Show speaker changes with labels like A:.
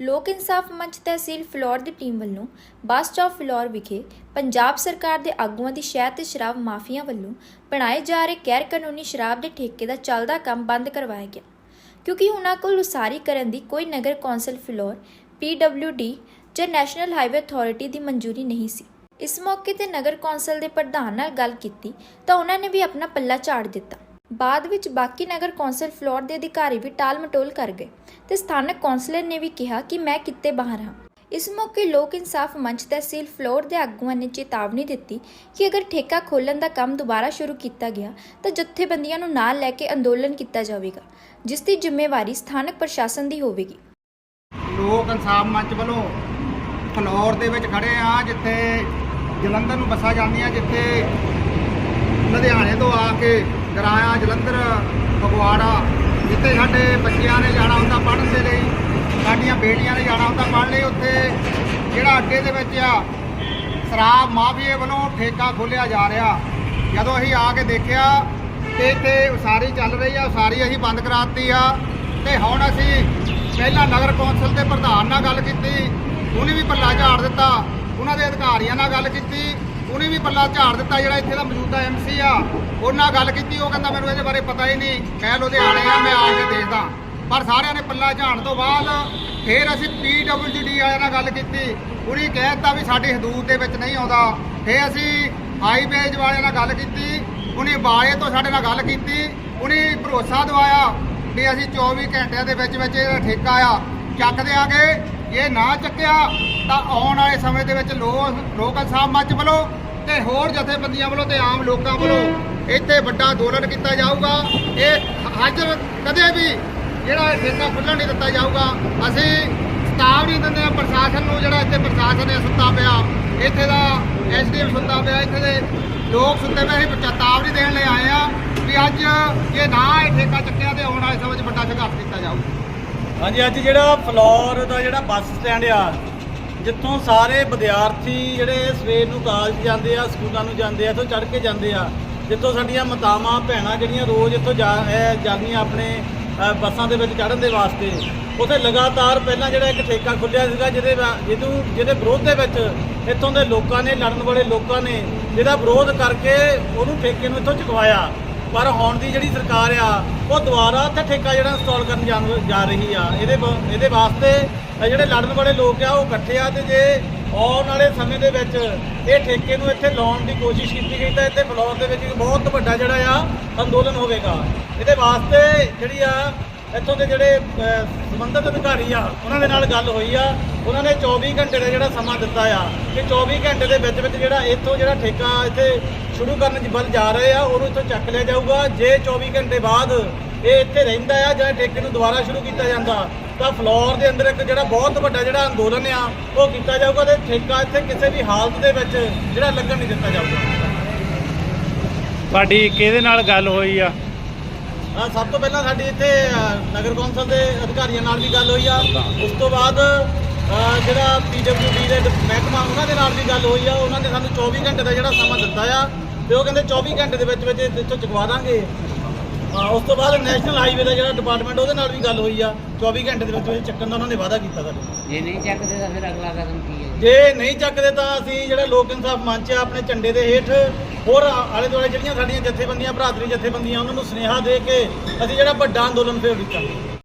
A: ਲੋਕ ਇਨਸਾਫ ਮੰਚ ਤਹਿਸੀਲ ਫਲੋਰ ਦੀ ਟੀਮ ਵੱਲੋਂ ਬੱਸ ਸਟਾਪ ਫਲੋਰ ਵਿਖੇ ਪੰਜਾਬ ਸਰਕਾਰ ਦੇ ਆਗੂਆਂ ਦੀ ਸ਼ਹਿਦ ਤੇ ਸ਼ਰਾਬ ਮਾਫੀਆ ਵੱਲੋਂ ਬਣਾਏ ਜਾ ਰਹੇ ਗੈਰ ਕਾਨੂੰਨੀ ਸ਼ਰਾਬ ਦੇ ਠੇਕੇ ਦਾ ਚੱਲਦਾ ਕੰਮ ਬੰਦ ਕਰਵਾਇਆ ਗਿਆ। ਕਿਉਂਕਿ ਉਹਨਾਂ ਕੋਲ ਉਸਾਰੀ ਕਰਨ ਦੀ ਕੋਈ ਨਗਰ ਕੌਂਸਲ ਫਲੋਰ PWD ਜਾਂ ਨੈਸ਼ਨਲ ਹਾਈਵੇ ਅਥਾਰਟੀ ਦੀ ਮਨਜ਼ੂਰੀ ਨਹੀਂ ਸੀ। ਇਸ ਮੌਕੇ ਤੇ ਨਗਰ ਕੌਂਸਲ ਦੇ ਪ੍ਰਧਾਨ ਨਾਲ ਗੱਲ ਕੀਤੀ ਤਾਂ ਉਹਨਾਂ ਨੇ ਵੀ ਆਪਣਾ ਪੱਲਾ ਝਾੜ ਦਿੱਤਾ। ਬਾਅਦ ਵਿੱਚ ਬਾਕੀ ਨਗਰ ਕੌਂਸਲ ਫਲੋਰ ਦੇ ਅਧਿਕਾਰੀ ਵੀ ਟਾਲ ਕਰ ਗਏ ਤੇ ਸਥਾਨਕ ਕੌਂਸਲਰ ਨੇ ਵੀ ਕਿਹਾ ਕਿ ਮੈਂ ਕਿੱਤੇ ਬਾਹਰ ਹਾਂ। ਇਸ ਮੌਕੇ ਲੋਕ ਇਨਸਾਫ ਮੰਚ ਤਹਿਸੀਲ ਫਲੋਰ ਦੇ ਆਗੂਆਂ ਨੇ ਚੇਤਾਵਨੀ ਦਿੱਤੀ ਕਿ ਅਗਰ ਠੇਕਾ ਖੋਲਣ ਦਾ ਕੰਮ ਦੁਬਾਰਾ ਸ਼ੁਰੂ ਕੀਤਾ ਗਿਆ ਤਾਂ ਜਥੇਬੰਦੀਆਂ ਨੂੰ ਨਾਲ ਲੈ ਕੇ ਅੰਦੋਲਨ ਕੀਤਾ ਜਾਵੇਗਾ, ਜਿਸ ਦੀ ਜ਼ਿੰਮੇਵਾਰੀ ਸਥਾਨਕ ਪ੍ਰਸ਼ਾਸਨ ਦੀ ਹੋਵੇਗੀ।
B: ਲੋਕ ਇਨਸਾਫ ਮੰਚ ਵੱਲੋਂ ਫਲੋਰ ਦੇ ਵਿੱਚ ਖੜੇ ਆ, ਜਿੱਥੇ ਜਲੰਧਰ ਨੂੰ ਬੱਸਾਂ ਜਾਂਦੀਆਂ, ਜਿੱਥੇ ਲੁਧਿਆਣੇ ਤੋਂ ਆ ਕੇ ਗਰਾਇਆ ਜਲੰਧਰ, ਫਗਵਾੜਾ। ਜਿੱਥੇ ਸਾਡੇ ਬੱਚਿਆਂ ਨੇ ਜਾਣਾ ਹੁੰਦਾ ਪੜ੍ਹਨ ਦੇ ਲਈ, ਸਾਡੀਆਂ ਬੇਟੀਆਂ ਨੇ ਜਾਣਾ ਹੁੰਦਾ ਪੜ੍ਹਨ ਲਈ, ਉੱਥੇ ਜਿਹੜਾ ਅੱਡੇ ਦੇ ਵਿੱਚ ਆ, ਸ਼ਰਾਬ ਮਾਫੀਏ ਵੱਲੋਂ ਠੇਕਾ ਖੋਲਿਆ ਜਾ ਰਿਹਾ। ਜਦੋਂ ਅਸੀਂ ਆ ਕੇ ਦੇਖਿਆ, ਤੇ ਇੱਥੇ ਉਸਾਰੀ ਚੱਲ ਰਹੀ ਆ, ਉਸਾਰੀ ਅਸੀਂ ਬੰਦ ਕਰਾਤੀ ਆ। ਤੇ ਹੁਣ ਅਸੀਂ ਪਹਿਲਾਂ ਨਗਰ ਕੌਂਸਲ ਦੇ ਪ੍ਰਧਾਨ ਨਾਲ ਗੱਲ ਕੀਤੀ, ਉਹਨੇ ਵੀ ਪੱਲਾ ਝਾੜ ਦਿੱਤਾ, ਉਹਨਾਂ ਦੇ ਅਧਿਕਾਰੀਆਂ ਨਾਲ ਗੱਲ ਕੀਤੀ। ਉਹਨੇ ਵੀ ਪੱਲਾ ਝਾੜ ਦਿੱਤਾ ਜਿਹੜਾ ਇੱਥੇ ਦਾ ਮੌਜੂਦਾ ਐਮਸੀ ਆ। ਉਹਨਾਂ ਨਾਲ ਗੱਲ ਕੀਤੀ, ਉਹ ਕਹਿੰਦਾ ਮੈਨੂੰ ਇਹਦੇ ਬਾਰੇ ਪਤਾ ਹੀ ਨਹੀਂ। ਮੈਂ ਲੁਧਿਆਣੇ ਆ, ਮੈਂ ਆ ਕੇ ਦੇਖਦਾ। ਪਰ ਸਾਰਿਆਂ ਨੇ ਪੱਲਾ ਝਾੜਨ ਤੋਂ ਬਾਅਦ ਫਿਰ ਅਸੀਂ ਪੀਡਬਲਯੂਡੀ ਵਾਲਿਆਂ ਨਾਲ ਗੱਲ ਕੀਤੀ। ਉਹਨੇ ਕਹਿ ਦਿੱਤਾ ਵੀ ਸਾਡੀ ਹਦੂਦ ਦੇ ਵਿੱਚ ਨਹੀਂ ਆਉਂਦਾ। ਫਿਰ ਅਸੀਂ ਹਾਈਵੇਜ ਵਾਲਿਆਂ ਨਾਲ ਗੱਲ ਕੀਤੀ। ਉਹਨੇ ਬਾਏ ਤੋਂ ਸਾਡੇ ਨਾਲ ਗੱਲ ਕੀਤੀ। ਉਹਨੇ ਭਰੋਸਾ ਦਿਵਾਇਆ ਵੀ ਅਸੀਂ 24 ਘੰਟਿਆਂ ਦੇ ਵਿੱਚ ਵਿੱਚ ਇਹਦਾ ਠੇਕਾ ਆ। ਚੱਕ ਦਿਆਂਗੇ ਜੇ ਨਾ ਚੱਕਿਆ, ਤਾਂ ਆਉਣ ਵਾਲੇ ਸਮੇਂ ਦੇ ਵਿੱਚ ਲੋਕ ਲੋਕ ਇਨਸਾਫ ਮੰਚ ਵੱਲੋਂ ਤੇ ਹੋਰ ਜਥੇਬੰਦੀਆਂ ਵੱਲੋਂ ਤੇ ਆਮ ਲੋਕਾਂ ਵੱਲੋਂ ਇੱਥੇ ਵੱਡਾ ਅੰਦੋਲਨ ਕੀਤਾ ਜਾਊਗਾ। ਇਹ ਅੱਜ ਕਦੇ ਵੀ ਜਿਹੜਾ ਇਹ ਠੇਕਾ ਖੁੱਲ੍ਹਣ ਨਹੀਂ ਦਿੱਤਾ ਜਾਊਗਾ। ਅਸੀਂ ਸਤਾਵ ਨਹੀਂ ਦਿੰਦੇ ਆ ਪ੍ਰਸ਼ਾਸਨ ਨੂੰ ਜਿਹੜਾ ਇੱਥੇ ਪ੍ਰਸ਼ਾਸਨ ਹੈ ਸੁੱਤਾ ਪਿਆ। ਇੱਥੇ ਦਾ ਐਸਡੀਐਮ ਸੁੱਤਾ ਪਿਆ, ਇੱਥੇ ਦੇ ਲੋਕ ਸੁੱਤੇ ਪਏ, ਅਸੀਂ ਚੇਤਾਵਨੀ ਦੇਣ ਲਈ ਆਏ ਆ ਵੀ ਅੱਜ ਜੇ ਨਾ ਇਹ ਠੇਕਾ ਚੱਕਿਆ ਤੇ ਆਉਣ ਵਾਲੇ ਸਮੇਂ 'ਚ ਵੱਡਾ ਸੰਘਰਸ਼ ਕੀਤਾ ਜਾਊਗਾ।
C: ਹਾਂਜੀ, ਅੱਜ ਜਿਹੜਾ ਫਲੋਰ ਦਾ ਜਿਹੜਾ ਬੱਸ ਸਟੈਂਡ ਆ, ਜਿੱਥੋਂ ਸਾਰੇ ਵਿਦਿਆਰਥੀ ਜਿਹੜੇ ਸਵੇਰ ਨੂੰ ਕਾਲਜ ਜਾਂਦੇ ਆ, ਸਕੂਲਾਂ ਨੂੰ ਜਾਂਦੇ ਆ, ਇੱਥੋਂ ਚੜ੍ਹ ਕੇ ਜਾਂਦੇ ਆ, ਜਿੱਥੋਂ ਸਾਡੀਆਂ ਮਾਤਾਵਾਂ, ਭੈਣਾਂ ਜਿਹੜੀਆਂ ਰੋਜ਼ ਇੱਥੋਂ ਜਾ ਜਾਂਦੀਆਂ ਆਪਣੇ ਬੱਸਾਂ ਦੇ ਵਿੱਚ ਚੜ੍ਹਨ ਦੇ ਵਾਸਤੇ, ਉਥੇ ਲਗਾਤਾਰ ਪਹਿਲਾਂ ਜਿਹੜਾ ਇੱਕ ਠੇਕਾ ਖੁੱਲਿਆ ਸੀਗਾ, ਜਿਹਦੇ ਵਾ- ਜਿਹਨੂੰ, ਜਿਹਦੇ ਵਿਰੋਧ ਦੇ ਵਿੱਚ ਇੱਥੋਂ ਦੇ ਲੋਕਾਂ ਨੇ, ਲੜਨ ਵਾਲੇ ਲੋਕਾਂ ਨੇ, ਜਿਹਦਾ ਵਿਰੋਧ ਕਰਕੇ ਉਹਨੂੰ ਠੇਕੇ ਨੂੰ ਇੱਥੋਂ ਚੁਕਵਾਇਆ। ਪਰ ਹੁਣ ਦੀ ਜਿਹੜੀ ਸਰਕਾਰ ਆ ਉਹ ਦੁਬਾਰਾ ਇੱਥੇ ਠੇਕਾ ਜਿਹੜਾ ਇੰਸਟਾਲ ਕਰਨ ਜਾਣ- ਜਾ ਰਹੀ ਆ। ਇਹਦੇ ਵਾ- ਇਹਦੇ ਵਾਸਤੇ ਜਿਹੜੇ ਲੜਨ ਵਾਲੇ ਲੋਕ ਆ ਉਹ ਇਕੱਠੇ ਆ ਤੇ ਜੇ ਆਉਣ ਵਾਲੇ ਸਮੇਂ ਦੇ ਵਿੱਚ ਇਹ ਠੇਕੇ ਨੂੰ ਇੱਥੇ ਲਾਉਣ ਦੀ ਕੋਸ਼ਿਸ਼ ਕੀਤੀ ਗਈ ਤਾਂ ਇੱਥੇ ਫਲੋਰ ਦੇ ਵਿੱਚ ਇੱਕ ਬਹੁਤ ਵੱਡਾ ਜਿਹੜਾ ਆ ਅੰਦੋਲਨ ਹੋਵੇਗਾ। ਇਹਦੇ ਵਾਸਤੇ ਜਿਹੜੀ ਆ ਇੱਥੋਂ ਦੇ ਜਿਹੜੇ ਅਹ, ਸੰਬੰਧਿਤ ਅਧਿਕਾਰੀ ਆ ਉਹਨਾਂ ਦੇ ਨਾਲ ਗੱਲ ਹੋਈ ਆ। ਉਹਨਾਂ ਨੇ 24 ਘੰਟੇ ਦਾ ਜਿਹੜਾ ਸਮਾਂ ਦਿੱਤਾ ਆ ਕਿ 24 ਘੰਟੇ ਦੇ ਵਿੱਚ ਵਿੱਚ ਜਿਹੜਾ ਇੱਥੋਂ ਜਿਹੜਾ ਠੇਕਾ ਇੱਥੇ ਸ਼ੁਰੂ ਕਰਨ ਦੀ ਵੱਲ ਜਾ ਰਹੇ ਆ ਉਹਨੂੰ ਇੱਥੋਂ ਚੱਕ ਲਿਆ ਜਾਊਗਾ। ਜੇ 24 ਘੰਟੇ ਬਾਅਦ ਇਹ ਇੱਥੇ ਰਹਿੰਦਾ ਆ ਜਾਂ ਠੇਕੇ ਨੂੰ ਦੁਬਾਰਾ ਸ਼ੁਰੂ ਕੀਤਾ ਜਾਂਦਾ ਤਾਂ ਫਲੋਰ ਦੇ ਅੰਦਰ ਇੱਕ ਜਿਹੜਾ ਬਹੁਤ ਵੱਡਾ ਜਿਹੜਾ ਅੰਦੋਲਨ ਆ ਉਹ ਕੀਤਾ ਜਾਊਗਾ ਤੇ ਠੇਕਾ ਇੱਥੇ ਕਿਸੇ ਵੀ ਹਾਲਤ ਦੇ ਵਿੱਚ ਜਿਹੜਾ ਲੱਗਣ ਨਹੀਂ ਦਿੱਤਾ ਜਾਊਗਾ।
D: ਤੁਹਾਡੀ ਕਿਹਦੇ ਨਾਲ ਗੱਲ ਹੋਈ ਆ?
C: ਹਾਂ ਸਭ ਤੋਂ ਪਹਿਲਾਂ ਸਾਡੀ ਇੱਥੇ ਅ, ਨਗਰ ਕੌਂਸਲ ਦੇ ਅਧਿਕਾਰੀਆਂ ਨਾਲ ਵੀ ਗੱਲ ਹੋਈ ਆ। ਉਸ ਤੋਂ ਬਾਅਦ ਅ, ਜਿਹੜਾ ਪੀਡਬਲਯੂਡੀ ਦੇ ਮਹਿਕਮਾ ਉਹਨਾਂ ਦੇ ਨਾਲ ਵੀ ਗੱਲ ਹੋਈ ਆ। ਉਹਨਾਂ ਨੇ ਸਾਨੂੰ 24 ਘੰਟੇ ਦਾ ਜਿਹੜਾ ਸਮਾਂ ਦਿੱਤਾ ਆ। ਤੇ ਉਹ ਕਹਿੰਦੇ 24 ਘੰਟੇ ਦੇ ਵਿੱਚ ਵਿੱਚ ਇੱਥੋਂ ਚੁਕਵਾ ਦਾਂਗੇ। ਅ, ਉਸ ਤੋਂ ਬਾਅਦ ਨੈਸ਼ਨਲ ਹਾਈਵੇ ਦਾ ਜਿਹੜਾ ਡਿਪਾਰਟਮੈਂਟ ਉਹਦੇ ਨਾਲ ਵੀ ਗੱਲ ਹੋਈ ਆ। 24 ਘੰਟੇ ਦੇ ਵਿੱਚ ਵਿੱਚ ਚੱਕਣ ਦਾ ਉਹਨਾਂ ਨੇ ਵਾਅਦਾ ਕੀਤਾ ਸਾਡੇ।
E: ਜੇ ਨਹੀਂ ਚੱਕਦੇ ਤਾਂ ਫਿਰ ਅਗਲਾ ਕਦਮ ਕੀ ਹੈ
C: ਜੇ? ਨਹੀਂ ਚੱਕਦੇ ਤਾਂ ਅਸੀਂ ਜਿਹੜਾ ਲੋਕ ਇਨਸਾਫ ਮੰਚ ਆ ਆਪਣੇ ਝੰਡੇ ਦੇ ਹੇਠ ਹੋਰ ਆਲੇ ਦੁਆਲੇ ਜਿਹੜੀਆਂ ਸਾਡੀਆਂ ਜਥੇਬੰਦੀਆਂ ਭਰਾਤਰੀ ਜਥੇਬੰਦੀਆਂ ਉਹਨਾਂ ਨੂੰ ਸੁਨੇਹਾ ਦੇ ਕੇ ਅਸੀਂ ਜਿਹੜਾ ਵੱਡਾ ਅੰਦੋਲਨ ਫੇਰ ਦਿੱਤਾ